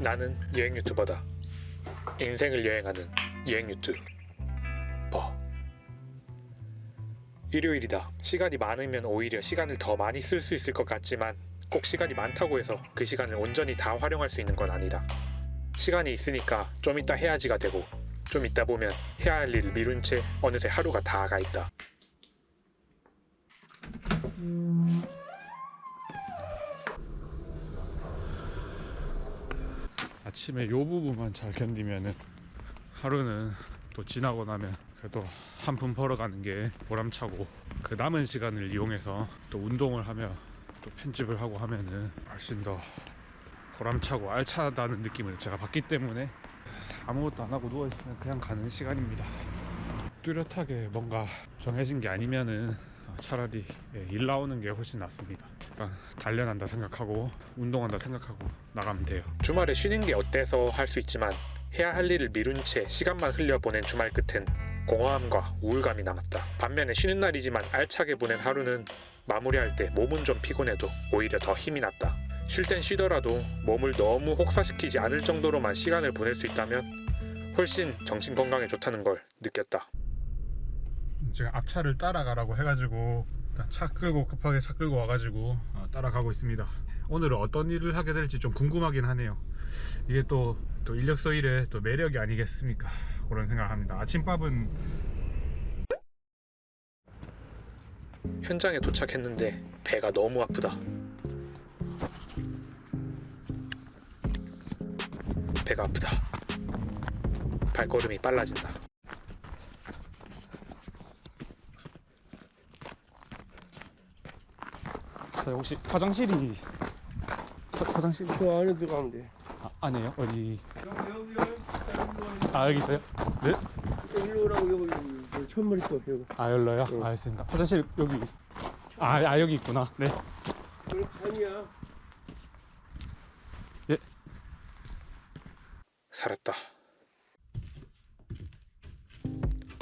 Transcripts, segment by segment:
나는 여행 유튜버다. 인생을 여행하는 여행 유튜버. 일요일이다. 시간이 많으면 오히려 시간을 더 많이 쓸 수 있을 것 같지만 꼭 시간이 많다고 해서 그 시간을 온전히 다 활용할 수 있는 건 아니다. 시간이 있으니까 좀 이따 해야지가 되고 좀 이따 보면 해야 할 일을 미룬 채 어느새 하루가 다 가 있다. 아침에 요 부분만 잘 견디면은 하루는 또 지나고 나면 그래도 한푼 벌어가는 게 보람차고 그 남은 시간을 이용해서 또 운동을 하며 또 편집을 하고 하면은 훨씬 더 보람차고 알차다는 느낌을 제가 받기 때문에 아무것도 안 하고 누워있으면 그냥 가는 시간입니다. 뚜렷하게 뭔가 정해진 게 아니면은 차라리 예, 일 나오는 게 훨씬 낫습니다 일단 단련한다 생각하고 운동한다 생각하고 나가면 돼요 주말에 쉬는 게 어때서 할 수 있지만 해야 할 일을 미룬 채 시간만 흘려보낸 주말 끝엔 공허함과 우울감이 남았다. 반면에 쉬는 날이지만 알차게 보낸 하루는 마무리할 때 몸은 좀 피곤해도 오히려 더 힘이 났다. 쉴 땐 쉬더라도 몸을 너무 혹사시키지 않을 정도로만 시간을 보낼 수 있다면 훨씬 정신 건강에 좋다는 걸 느꼈다. 제가 앞차를 따라가라고 해가지고 차 끌고 급하게 차 끌고 와가지고 어, 따라가고 있습니다. 오늘은 어떤 일을 하게 될지 좀 궁금하긴 하네요. 이게 또, 또 인력서 일의 또 매력이 아니겠습니까? 그런 생각을 합니다. 아침밥은 현장에 도착했는데 배가 너무 아프다. 배가 아프다. 발걸음이 빨라진다. 혹시 화장실이 화, 장실 그 안에 들어가면 돼. 아, 안에요? 어디? 여기 여기 아 여기 있어요? 네? 일로 오라고 여기 저 천머리 쪽 여기. 아 열러요? 응. 알겠습니다. 화장실 여기 아, 아 여기 있구나. 네. 여기 반이야. 살았다.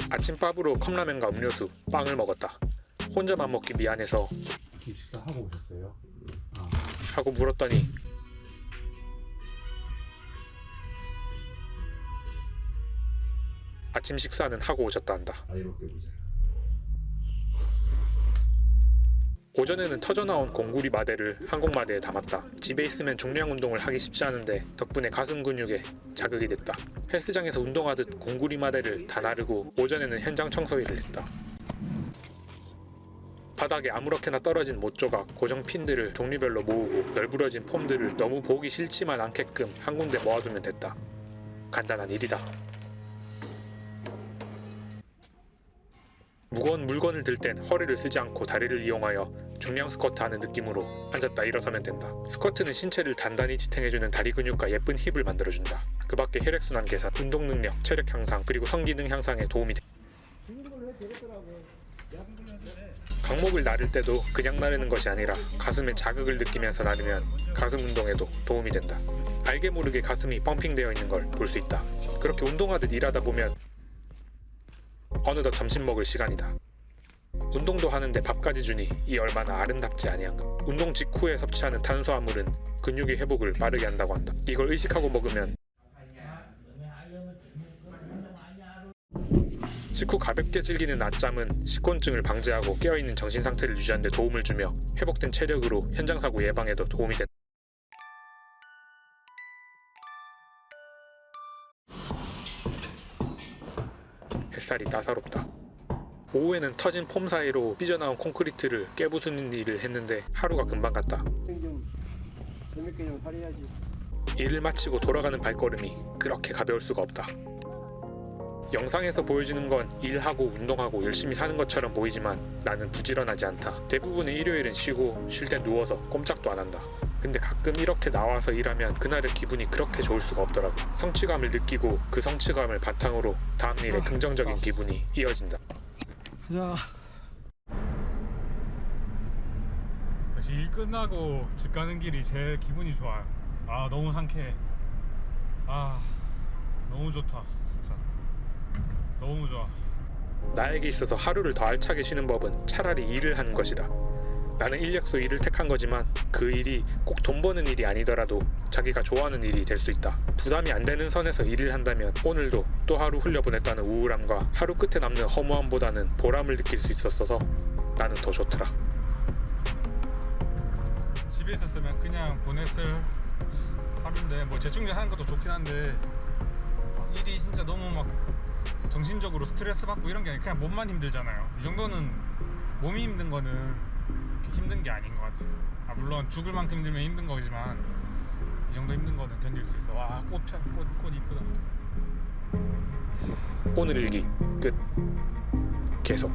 아침밥으로 컵라면과 음료수, 빵을 먹었다. 혼자만 먹기 미안해서 식사 하고 오셨어요? 하고 물었더니 아침 식사는 하고 오셨다 한다. 보자. 오전에는 터져 나온 공구리 마대를 항공마대에 담았다. 집에 있으면 중량 운동을 하기 쉽지 않은데 덕분에 가슴 근육에 자극이 됐다. 헬스장에서 운동하듯 공구리 마대를 다 나르고 오전에는 현장 청소 일을 했다. 바닥에 아무렇게나 떨어진 못 조각, 고정 핀들을 종류별로 모으고 널브러진 폼들을 너무 보기 싫지만 않게끔 한 군데 모아두면 됐다. 간단한 일이다. 무거운 물건을 들 땐 허리를 쓰지 않고 다리를 이용하여 중량 스쿼트 하는 느낌으로 앉았다 일어서면 된다. 스쿼트는 신체를 단단히 지탱해주는 다리 근육과 예쁜 힙을 만들어준다. 그 밖에 혈액순환 개선, 운동 능력, 체력 향상, 그리고 성기능 향상에 도움이 돼. 강목을 나를 때도 그냥 나르는 것이 아니라 가슴에 자극을 느끼면서 나르면 가슴 운동에도 도움이 된다. 알게 모르게 가슴이 펌핑되어 있는 걸 볼 수 있다. 그렇게 운동하듯 일하다 보면 어느덧 점심 먹을 시간이다. 운동도 하는데 밥까지 주니 이 얼마나 아름답지 아니한가. 운동 직후에 섭취하는 탄수화물은 근육의 회복을 빠르게 한다고 한다. 이걸 의식하고 먹으면 식후 가볍게 즐기는 낮잠은 식곤증을 방지하고 깨어있는 정신 상태를 유지하는 데 도움을 주며 회복된 체력으로 현장 사고 예방에도 도움이 된다. 햇살이 따사롭다. 오후에는 터진 폼 사이로 삐져나온 콘크리트를 깨부수는 일을 했는데 하루가 금방 갔다. 일을 마치고 돌아가는 발걸음이 그렇게 가벼울 수가 없다. 영상에서 보여주는 건 일하고 운동하고 열심히 사는 것처럼 보이지만 나는 부지런하지 않다. 대부분의 일요일은 쉬고 쉴땐 누워서 꼼짝도 안 한다. 근데 가끔 이렇게 나와서 일하면 그날의 기분이 그렇게 좋을 수가 없더라고. 성취감을 느끼고 그 성취감을 바탕으로 다음 일에 긍정적인 기분이 이어진다. 가자. 역시 일 끝나고 집 가는 길이 제일 기분이 좋아요. 아 너무 상쾌해. 아 너무 좋다 진짜. 너무 좋아. 나에게 있어서 하루를 더 알차게 쉬는 법은 차라리 일을 하는 것이다. 나는 인력소 일을 택한 거지만 그 일이 꼭 돈 버는 일이 아니더라도 자기가 좋아하는 일이 될 수 있다. 부담이 안 되는 선에서 일을 한다면 오늘도 또 하루 흘려보냈다는 우울함과 하루 끝에 남는 허무함보다는 보람을 느낄 수 있었어서 나는 더 좋더라. 집에 있었으면 그냥 보냈을 하루인데 뭐 재충전하는 것도 좋긴 한데 막 일이 진짜 너무 막 정신적으로 스트레스 받고 이런 게 아니라 그냥 몸만 힘들잖아요. 이 정도는 몸이 힘든 거는 그렇게 힘든 게 아닌 것 같아요. 아 물론 죽을 만큼 힘들면 힘든 거지만 이 정도 힘든 거는 견딜 수 있어. 와꽃 꽃 꽃 이쁘다. 오늘 일기 끝. 계속.